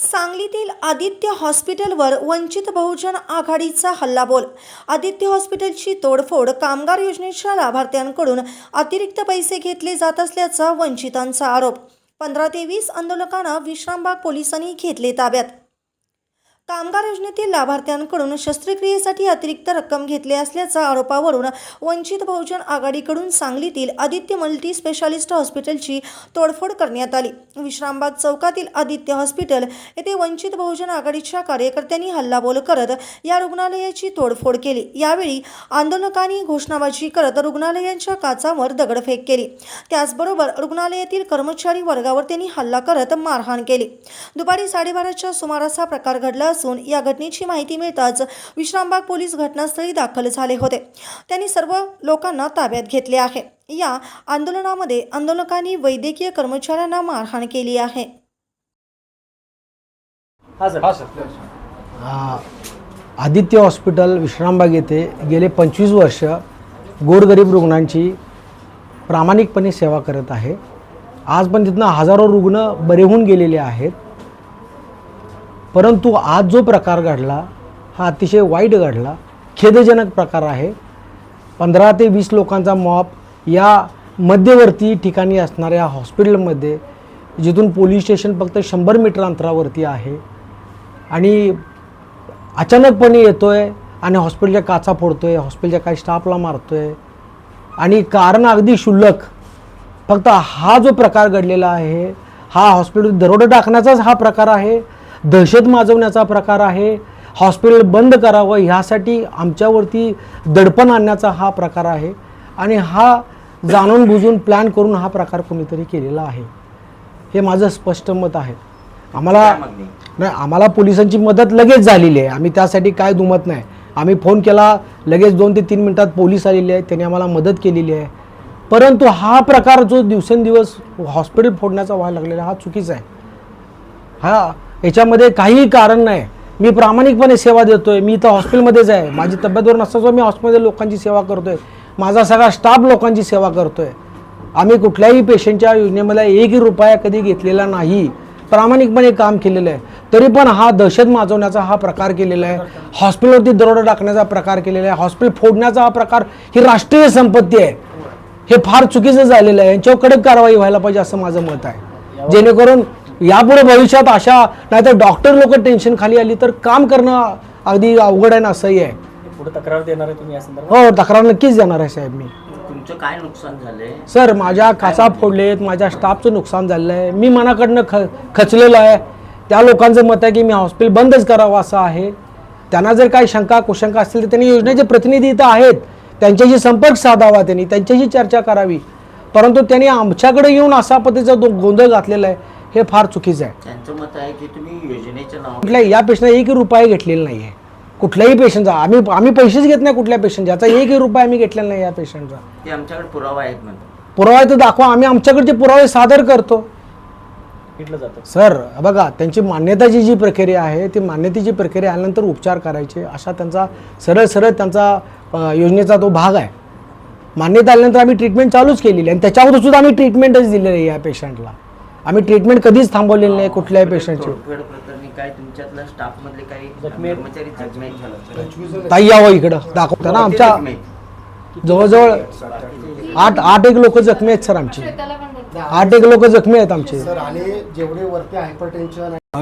सांगलीतील आदित्य हॉस्पिटलवर वंचित बहुजन आघाडीचा हल्लाबोल. आदित्य हॉस्पिटलची तोडफोड कामगार योजनेच्या लाभार्थ्यांकडून अतिरिक्त पैसे घेतले जात असल्याचा वंचितांचा आरोप. पंधरा ते वीस आंदोलकांना विश्रामबाग पोलिसांनी घेतले ताब्यात. कामगार योजनेतील लाभार्थ्यांकडून शस्त्रक्रियेसाठी अतिरिक्त रक्कम घेतली असल्याच्या आरोपावरून वंचित बहुजन आघाडीकडून सांगलीतील आदित्य मल्टी स्पेशालिस्ट हॉस्पिटलची तोडफोड करण्यात आली. विश्रामबाग चौकातील आदित्य हॉस्पिटल येथे वंचित बहुजन आघाडीच्या कार्यकर्त्यांनी हल्लाबोल करत या रुग्णालयाची तोडफोड केली. यावेळी आंदोलकांनी घोषणाबाजी करत रुग्णालयांच्या काचावर दगडफेक केली. त्याचबरोबर रुग्णालयातील कर्मचारी वर्गावर त्यांनी हल्ला करत मारहाण केली. दुपारी साडेबाराच्या सुमारास हा प्रकार घडला असून या घटनेची माहिती मिळताच विश्रामबाग पोलीस घटनास्थळी दाखल झाले होते. त्यांनी सर्व लोकांना ताब्यात घेतले आहे. या आंदोलनामध्ये आंदोलकांनी वैद्यकीय कर्मचाऱ्यांना मारहाण केली आहे. हा सर. हा सर. आ, आदित्य हॉस्पिटल विश्रामबाग येथे गेले पंचवीस वर्ष गोरगरीब रुग्णांची प्रामाणिकपणे सेवा करत आहे. आज पण तिथनं हजारो रुग्ण बरे होऊन गेलेले आहेत. परंतु आज जो प्रकार घडला हा अतिशय वाईट घडला. खेदजनक प्रकार आहे. पंधरा ते वीस लोकांचा मॉप या मध्यवर्ती ठिकाणी असणाऱ्या हॉस्पिटलमध्ये जिथून पोलीस स्टेशन फक्त शंभर मीटर अंतरावरती आहे आणि अचानकपणे येतो आहे आणि हॉस्पिटलच्या काचा फोडतो आहे हॉस्पिटलच्या काही स्टाफला मारतो आहे आणि कारण अगदी क्षुल्लक. फक्त हा जो प्रकार घडलेला आहे हा हॉस्पिटल दरोडा टाकण्याचाच हा प्रकार आहे. दहशत माजवण्याचा प्रकार आहे. हॉस्पिटल बंद करावं ह्यासाठी आमच्यावरती दडपण आणण्याचा हा प्रकार आहे. आणि हा जाणून बुजून प्लॅन करून हा प्रकार कोणीतरी केलेला आहे. हे माझं स्पष्ट मत आहे. आम्हाला नाही? आम्हाला पोलिसांची मदत लगेच झालेली आहे. आम्ही त्यासाठी काय दुमत नाही. आम्ही फोन केला लगेच दोन ते तीन मिनटात पोलीस आलेले आहेत. त्यांनी आम्हाला मदत केलेली आहे. परंतु हा प्रकार जो दिवसेंदिवस हॉस्पिटल फोडण्याचा व्हायला लागलेला हा चुकीचा आहे. हा याच्यामध्ये काहीही कारण नाही. मी प्रामाणिकपणे सेवा देतोय. मी इथं हॉस्पिटलमध्येच आहे. माझी तब्येतवर नसताच मी हॉस्पिटलमध्ये लोकांची सेवा करतोय. माझा सगळा स्टाफ लोकांची सेवा करतोय. आम्ही कुठल्याही पेशंटच्या योजनेमध्ये एकही रुपया कधी घेतलेला नाही. प्रामाणिकपणे काम केलेलं आहे. तरी पण हा दहशत माजवण्याचा हा प्रकार केलेला आहे. हॉस्पिटलवरती दरोडा टाकण्याचा प्रकार केलेला आहे. हॉस्पिटल फोडण्याचा हा प्रकार ही राष्ट्रीय संपत्ती आहे. हे फार चुकीचं झालेलं आहे. यांच्यावर कडक कारवाई व्हायला पाहिजे असं माझं मत आहे. जेणेकरून यापुढे भविष्यात अशा नाहीतर डॉक्टर लोक टेन्शन खाली आली तर काम करणं अगदी अवघड आहे ना असंही आहे. पुढे तक्रार देणार आहे तुम्ही या संदर्भात? हो तक्रार नक्कीच देणार आहे साहेब मी. तुमचं काय नुकसान झालंय? सर माझ्या काचा फोडलेत माझ्या स्टाफचं नुकसान झालेलं आहे मी मनाकडनं ख खचलेलो आहे. त्या लोकांचं मत आहे की मी हॉस्पिटल बंदच करावं असं आहे. त्यांना जर काही शंका कुशंका असतील तर त्यांनी योजनेचे प्रतिनिधी इथं आहेत. त्यांच्याशी संपर्क साधावा त्यांनी त्यांच्याशी चर्चा करावी. परंतु त्यांनी आमच्याकडे येऊन असा पद्धतीचा गोंधळ घातलेला आहे. हे फार चुकीचं आहे. त्यांचं मत आहे की तुम्ही योजनेच्या नाव कुठल्या या पेशंटला एकही रुपया घेतलेला नाही आहे कुठल्याही पेशंटचा आम्ही आम्ही पैसेच घेत नाही कुठल्या पेशंटचा याचा एकही रुपया आम्ही घेतलेला नाही या पेशंटचा ते आमच्याकडे पुरावा आहेत म्हणतात. पुरावा तर दाखवा. आम्ही आमच्याकडचे पुरावे सादर करतो. जातं. सर बघा त्यांची मान्यताची जी प्रक्रिया आहे ती मान्यतेची प्रक्रिया आल्यानंतर उपचार करायचे. असा त्यांचा सरळ सरळ त्यांचा अ, योजनेचा तो भाग आहे. मान्यता आल्यानंतर आम्ही ट्रीटमेंट चालूच केलेली आहे. आणि त्याच्यावर सुद्धा आम्ही ट्रीटमेंटच दिलेली आहे या पेशंटला आम्ही ट्रीटमेंट कधीच थांबवलेली नाही कुठल्याही पेशंटची तोडफोड प्रकरणी काय तुमच्यातल्या स्टाफ मधले काही कर्मचारी जखमी झाले ताई यावं इकडं दाखवता ना आमच्या जवळजवळ आठ आठ एक लोक जखमी आहेत सर आमची. आठ एक लोक जखमी आहेत आमचे.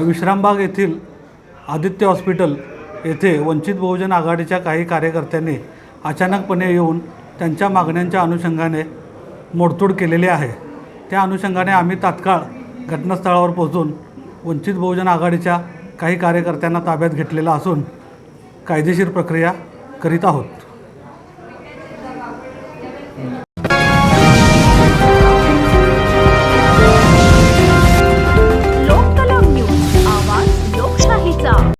विश्रामबाग येथील आदित्य हॉस्पिटल येथे वंचित बहुजन आघाडीच्या काही कार्यकर्त्यांनी अचानकपणे येऊन त्यांच्या मागण्यांच्या अनुषंगाने मोडतोड केलेली आहे. त्या अनुषंगाने आम्ही तात्काळ घटनास्थळावर पोहोचून वंचित बहुजन आघाडीच्या काही कार्यकर्त्यांना ताब्यात घेतलेला असून कायदेशीर प्रक्रिया करीत आहोत.